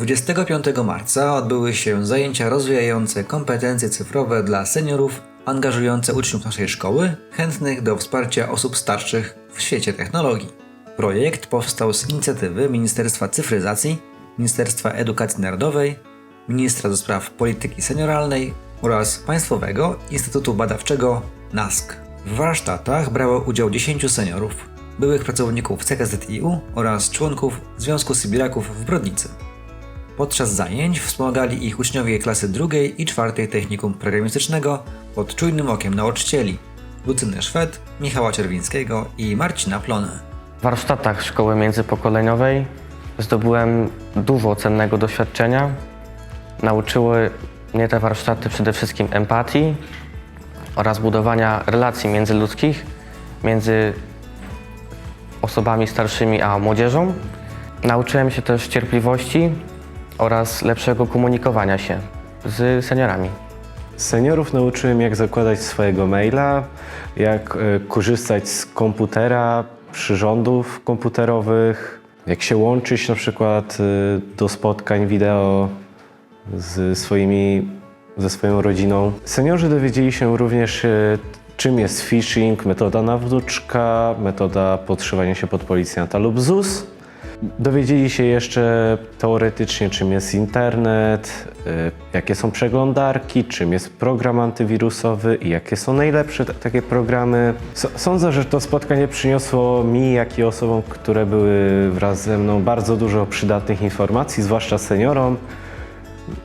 25 marca odbyły się zajęcia rozwijające kompetencje cyfrowe dla seniorów, angażujące uczniów naszej szkoły, chętnych do wsparcia osób starszych w świecie technologii. Projekt powstał z inicjatywy Ministerstwa Cyfryzacji, Ministerstwa Edukacji Narodowej, Ministra do Spraw Polityki Senioralnej oraz Państwowego Instytutu Badawczego NASK. W warsztatach brało udział 10 seniorów, byłych pracowników CKZIU oraz członków Związku Sybiraków w Brodnicy. Podczas zajęć wspomagali ich uczniowie klasy drugiej i czwartej technikum programistycznego pod czujnym okiem nauczycieli Lucyny Szwed, Michała Czerwińskiego i Marcina Plonę. W warsztatach szkoły międzypokoleniowej zdobyłem dużo cennego doświadczenia. Nauczyły mnie te warsztaty przede wszystkim empatii oraz budowania relacji międzyludzkich między osobami starszymi a młodzieżą. Nauczyłem się też cierpliwości oraz lepszego komunikowania się z seniorami. Seniorów nauczyłem, jak zakładać swojego maila, jak e, korzystać z komputera, przyrządów komputerowych, jak się łączyć na przykład e, do spotkań wideo z swoimi, ze swoją rodziną. Seniorzy dowiedzieli się również, e, czym jest phishing, metoda nawróczka, metoda podszywania się pod policjanta lub ZUS. Dowiedzieli się jeszcze teoretycznie, czym jest internet, y, jakie są przeglądarki, czym jest program antywirusowy i jakie są najlepsze takie programy. Sądzę, że to spotkanie przyniosło mi, jak i osobom, które były wraz ze mną, bardzo dużo przydatnych informacji, zwłaszcza seniorom.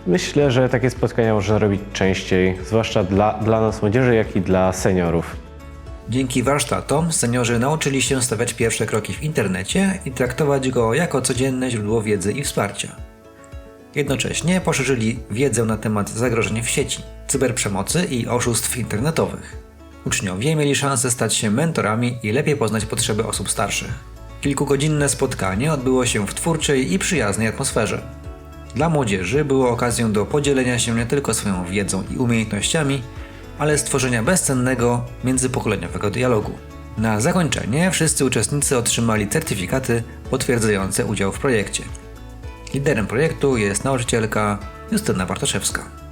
Myślę, że takie spotkania można robić częściej, zwłaszcza dla, dla nas młodzieży, jak i dla seniorów. Dzięki warsztatom seniorzy nauczyli się stawiać pierwsze kroki w internecie i traktować go jako codzienne źródło wiedzy i wsparcia. Jednocześnie poszerzyli wiedzę na temat zagrożeń w sieci, cyberprzemocy i oszustw internetowych. Uczniowie mieli szansę stać się mentorami i lepiej poznać potrzeby osób starszych. Kilkugodzinne spotkanie odbyło się w twórczej i przyjaznej atmosferze. Dla młodzieży było okazją do podzielenia się nie tylko swoją wiedzą i umiejętnościami, ale stworzenia bezcennego międzypokoleniowego dialogu. Na zakończenie wszyscy uczestnicy otrzymali certyfikaty potwierdzające udział w projekcie. Liderem projektu jest nauczycielka Justyna Bartoszewska.